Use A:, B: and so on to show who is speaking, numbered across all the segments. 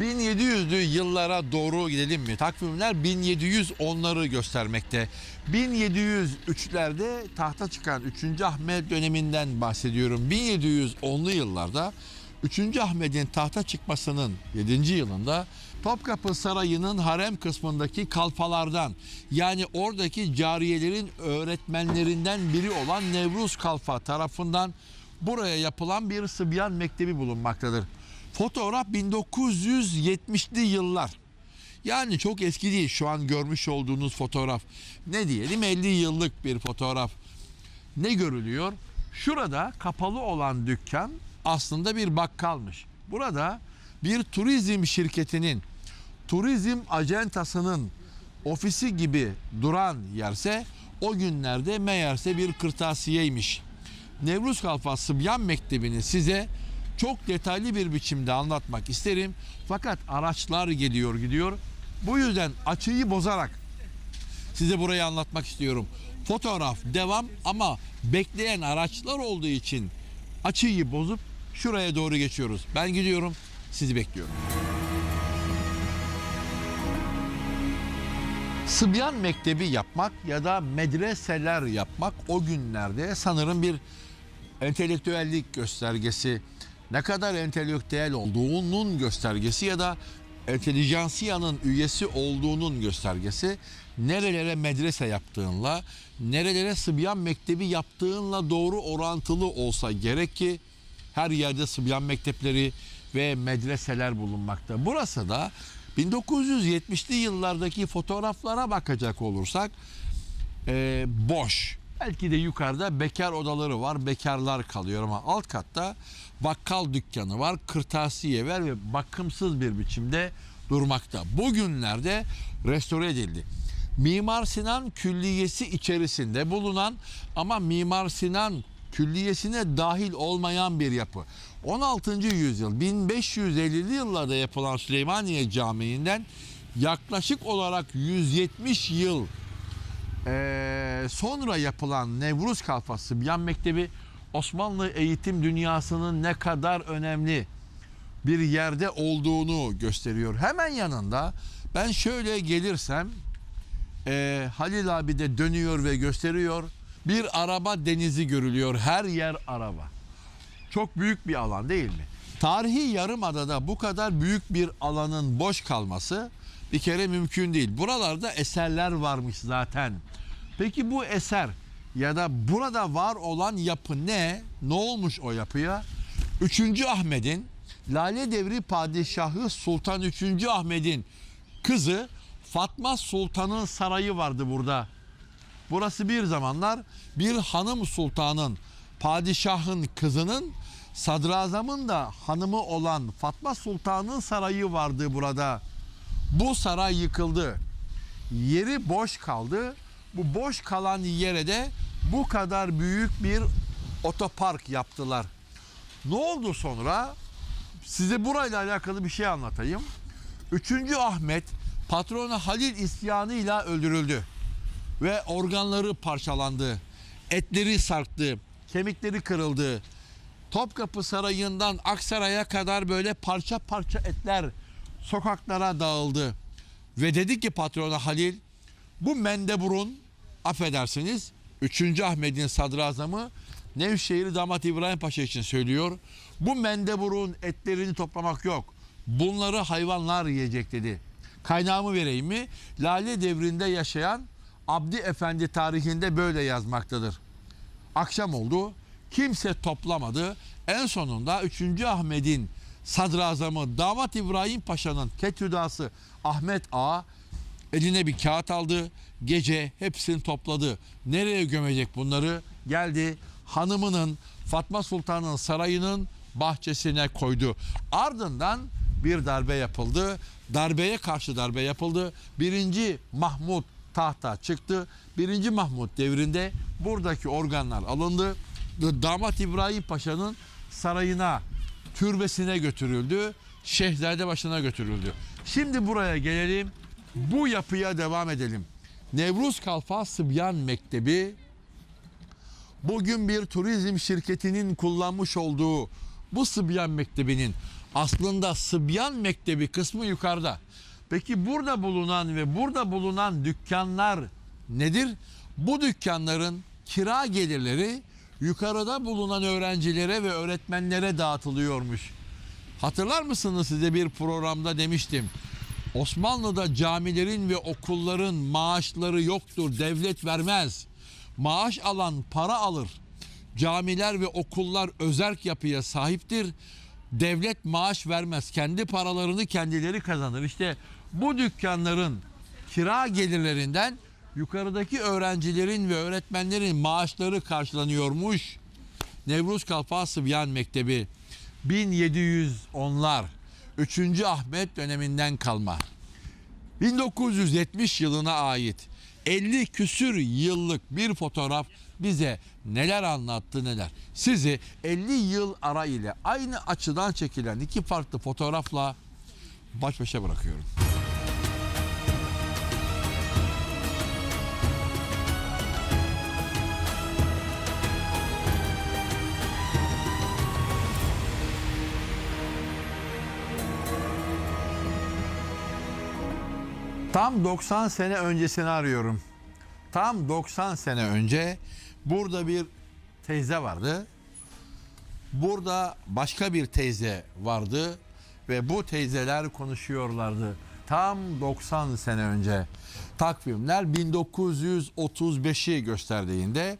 A: 1700'lü yıllara doğru gidelim mi? Takvimler 1710'ları göstermekte. 1703'lerde tahta çıkan 3. Ahmet döneminden bahsediyorum. 1710'lu yıllarda 3. Ahmet'in tahta çıkmasının 7. yılında Topkapı Sarayı'nın harem kısmındaki kalfalardan yani oradaki cariyelerin öğretmenlerinden biri olan Nevruz Kalfa tarafından buraya yapılan bir Sıbyan Mektebi bulunmaktadır. Fotoğraf 1970'li yıllar. Yani çok eski değil şu an görmüş olduğunuz fotoğraf. Ne diyelim 50 yıllık bir fotoğraf. Ne görülüyor? Şurada kapalı olan dükkan aslında bir bakkalmış. Burada bir turizm şirketinin, turizm acentasının ofisi gibi duran yerse o günlerde meğerse bir kırtasiyeymiş. Nevruz Kalfa Sıbyan Mektebi'ni size çok detaylı bir biçimde anlatmak isterim. Fakat araçlar geliyor gidiyor. Bu yüzden açıyı bozarak size burayı anlatmak istiyorum. Fotoğraf devam ama bekleyen araçlar olduğu için açıyı bozup şuraya doğru geçiyoruz. Ben gidiyorum, sizi bekliyorum. Sıbyan Mektebi yapmak ya da medreseler yapmak o günlerde sanırım bir entelektüellik göstergesi. Ne kadar entelektüel olduğunun göstergesi ya da entelijansiyanın üyesi olduğunun göstergesi nerelere medrese yaptığınla, nerelere Sıbyan Mektebi yaptığınla doğru orantılı olsa gerek ki her yerde Sıbyan Mektepleri ve medreseler bulunmakta. Burası da 1970'li yıllardaki fotoğraflara bakacak olursak e, boş. Belki de yukarıda bekar odaları var, bekarlar kalıyor ama alt katta bakkal dükkanı var, kırtasiye var ve bakımsız bir biçimde durmakta. Bugünlerde restore edildi. Mimar Sinan Külliyesi içerisinde bulunan ama Mimar Sinan Külliyesine dahil olmayan bir yapı. 16. yüzyıl 1550'li yıllarda yapılan Süleymaniye Camii'nden yaklaşık olarak 170 yıl ee, sonra yapılan Nevruz Kalfası Biyan Mektebi Osmanlı eğitim dünyasının ne kadar önemli bir yerde olduğunu gösteriyor. Hemen yanında ben şöyle gelirsem ee, Halil abi de dönüyor ve gösteriyor. Bir araba denizi görülüyor. Her yer araba. Çok büyük bir alan değil mi? Tarihi Yarımada'da bu kadar büyük bir alanın boş kalması bir kere mümkün değil. Buralarda eserler varmış zaten. Peki bu eser ya da burada var olan yapı ne? Ne olmuş o yapıya? 3. Ahmet'in Lale Devri Padişahı Sultan 3. Ahmet'in kızı Fatma Sultan'ın sarayı vardı burada. Burası bir zamanlar bir hanım sultanın, padişahın kızının, sadrazamın da hanımı olan Fatma Sultan'ın sarayı vardı burada. Bu saray yıkıldı. Yeri boş kaldı. Bu boş kalan yere de bu kadar büyük bir otopark yaptılar. Ne oldu sonra? Size burayla alakalı bir şey anlatayım. 3. Ahmet patronu Halil isyanıyla öldürüldü ve organları parçalandı. Etleri sarktı, kemikleri kırıldı. Topkapı Sarayı'ndan Aksaray'a kadar böyle parça parça etler sokaklara dağıldı. Ve dedi ki patrona Halil, bu mendeburun affedersiniz 3. Ahmet'in sadrazamı Nevşehir Damat İbrahim Paşa için söylüyor. Bu mendeburun etlerini toplamak yok. Bunları hayvanlar yiyecek dedi. Kaynağımı vereyim mi? Lale devrinde yaşayan Abdi Efendi tarihinde böyle yazmaktadır. Akşam oldu. Kimse toplamadı. En sonunda 3. Ahmet'in sadrazamı Damat İbrahim Paşa'nın ketüdası Ahmet Ağa eline bir kağıt aldı. Gece hepsini topladı. Nereye gömecek bunları? Geldi hanımının Fatma Sultan'ın sarayının bahçesine koydu. Ardından bir darbe yapıldı. Darbeye karşı darbe yapıldı. Birinci Mahmut tahta çıktı. Birinci Mahmut devrinde buradaki organlar alındı. Damat İbrahim Paşa'nın sarayına, türbesine götürüldü. Şehzade başına götürüldü. Şimdi buraya gelelim. Bu yapıya devam edelim. Nevruz Kalfa Sıbyan Mektebi bugün bir turizm şirketinin kullanmış olduğu bu Sıbyan Mektebi'nin Aslında Sıbyan Mektebi kısmı yukarıda. Peki burada bulunan ve burada bulunan dükkanlar nedir? Bu dükkanların kira gelirleri yukarıda bulunan öğrencilere ve öğretmenlere dağıtılıyormuş. Hatırlar mısınız size bir programda demiştim. Osmanlı'da camilerin ve okulların maaşları yoktur. Devlet vermez. Maaş alan para alır. Camiler ve okullar özerk yapıya sahiptir. Devlet maaş vermez. Kendi paralarını kendileri kazanır. İşte bu dükkanların kira gelirlerinden yukarıdaki öğrencilerin ve öğretmenlerin maaşları karşılanıyormuş. Nevruz Kalfa Mektebi 1710'lar 3. Ahmet döneminden kalma. 1970 yılına ait 50 küsür yıllık bir fotoğraf bize neler anlattı neler. Sizi 50 yıl ara ile aynı açıdan çekilen iki farklı fotoğrafla baş başa bırakıyorum. Tam 90 sene öncesini arıyorum. Tam 90 sene önce burada bir teyze vardı. Burada başka bir teyze vardı ve bu teyzeler konuşuyorlardı. Tam 90 sene önce takvimler 1935'i gösterdiğinde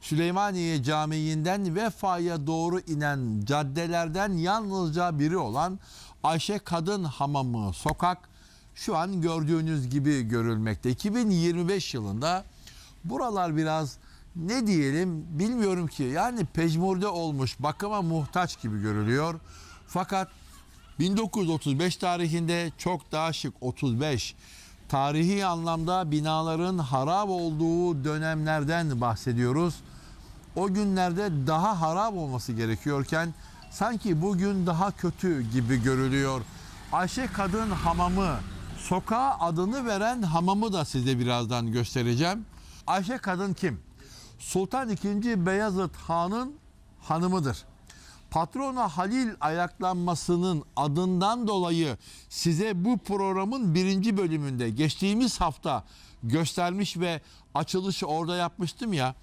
A: Süleymaniye Camii'nden Vefa'ya doğru inen caddelerden yalnızca biri olan Ayşe Kadın Hamamı sokak şu an gördüğünüz gibi görülmekte. 2025 yılında buralar biraz ne diyelim bilmiyorum ki yani pejmurde olmuş bakıma muhtaç gibi görülüyor. Fakat 1935 tarihinde çok daha şık 35 tarihi anlamda binaların harap olduğu dönemlerden bahsediyoruz. O günlerde daha harap olması gerekiyorken sanki bugün daha kötü gibi görülüyor. Ayşe Kadın Hamamı sokağa adını veren hamamı da size birazdan göstereceğim. Ayşe Kadın kim? Sultan II. Beyazıt Han'ın hanımıdır. Patrona Halil ayaklanmasının adından dolayı size bu programın birinci bölümünde geçtiğimiz hafta göstermiş ve açılışı orada yapmıştım ya.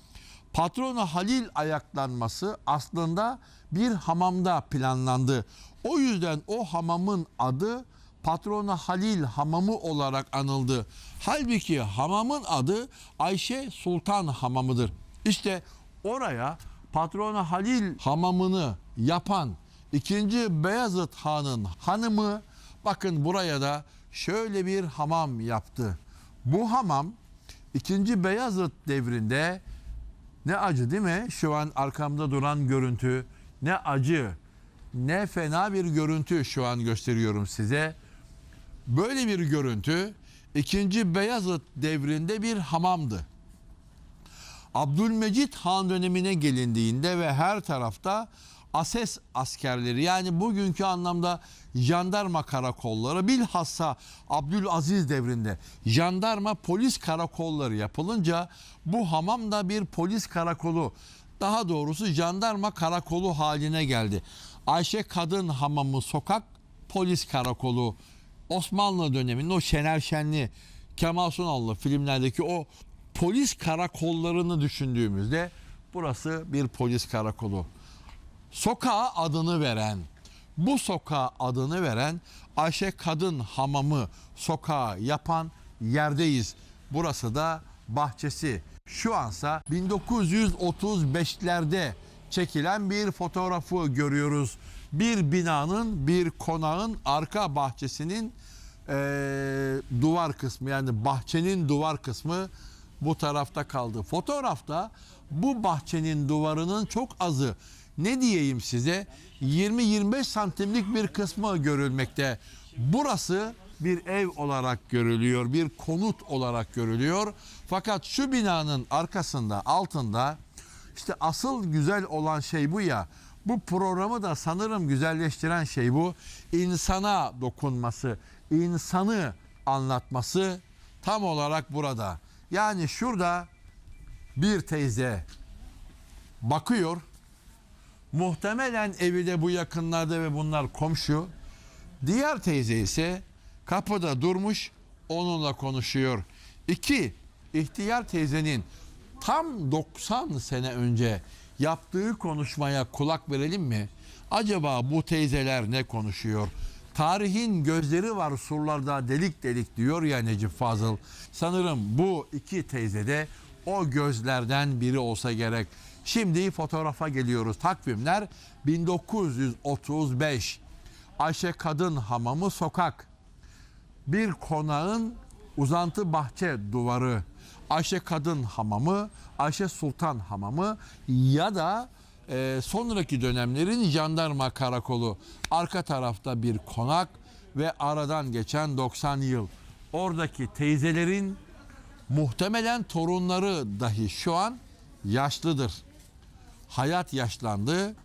A: Patrona Halil ayaklanması aslında bir hamamda planlandı. O yüzden o hamamın adı Patrona Halil Hamamı olarak anıldı. Halbuki hamamın adı Ayşe Sultan Hamamıdır. İşte oraya Patrona Halil Hamamını yapan 2. Beyazıt Han'ın hanımı bakın buraya da şöyle bir hamam yaptı. Bu hamam 2. Beyazıt devrinde ne acı değil mi? Şu an arkamda duran görüntü ne acı ne fena bir görüntü şu an gösteriyorum size. Böyle bir görüntü 2. Beyazıt devrinde bir hamamdı. Abdülmecit Han dönemine gelindiğinde ve her tarafta ases askerleri yani bugünkü anlamda jandarma karakolları bilhassa Abdülaziz devrinde jandarma polis karakolları yapılınca bu hamam da bir polis karakolu daha doğrusu jandarma karakolu haline geldi. Ayşe Kadın Hamamı Sokak Polis Karakolu Osmanlı döneminde o Şener Şenli Kemal Sunallı filmlerdeki o polis karakollarını düşündüğümüzde burası bir polis karakolu. Sokağa adını veren, bu sokağa adını veren Ayşe Kadın Hamamı sokağı yapan yerdeyiz. Burası da bahçesi. Şu ansa 1935'lerde çekilen bir fotoğrafı görüyoruz. Bir binanın, bir konağın arka bahçesinin eee, duvar kısmı yani bahçenin duvar kısmı bu tarafta kaldı. Fotoğrafta bu bahçenin duvarının çok azı ne diyeyim size 20-25 santimlik bir kısmı görülmekte. Burası bir ev olarak görülüyor, bir konut olarak görülüyor. Fakat şu binanın arkasında, altında işte asıl güzel olan şey bu ya. Bu programı da sanırım güzelleştiren şey bu. İnsana dokunması, insanı anlatması tam olarak burada. Yani şurada bir teyze bakıyor. Muhtemelen evi de bu yakınlarda ve bunlar komşu. Diğer teyze ise kapıda durmuş onunla konuşuyor. İki, ihtiyar teyzenin tam 90 sene önce yaptığı konuşmaya kulak verelim mi? Acaba bu teyzeler ne konuşuyor? Tarihin gözleri var surlarda delik delik diyor ya Necip Fazıl. Sanırım bu iki teyze de o gözlerden biri olsa gerek. Şimdi fotoğrafa geliyoruz. Takvimler 1935. Ayşe Kadın Hamamı Sokak bir konağın uzantı bahçe duvarı, Ayşe Kadın Hamamı, Ayşe Sultan Hamamı ya da e, sonraki dönemlerin jandarma karakolu. Arka tarafta bir konak ve aradan geçen 90 yıl. Oradaki teyzelerin muhtemelen torunları dahi şu an yaşlıdır. Hayat yaşlandı,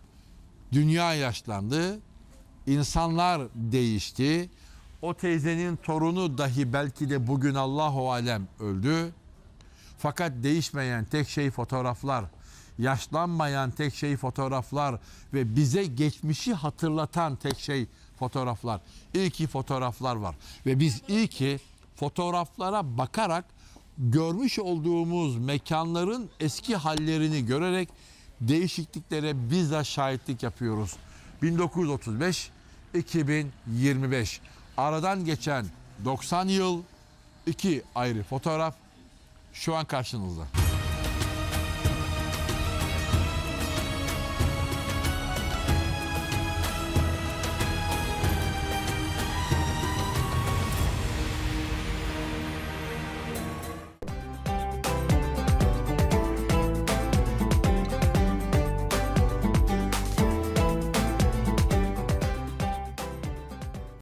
A: dünya yaşlandı, insanlar değişti. O teyzenin torunu dahi belki de bugün Allahu alem öldü. Fakat değişmeyen tek şey fotoğraflar. Yaşlanmayan tek şey fotoğraflar ve bize geçmişi hatırlatan tek şey fotoğraflar. İyi ki fotoğraflar var ve biz iyi ki fotoğraflara bakarak görmüş olduğumuz mekanların eski hallerini görerek değişikliklere bizzat şahitlik yapıyoruz. 1935 2025 aradan geçen 90 yıl iki ayrı fotoğraf şu an karşınızda.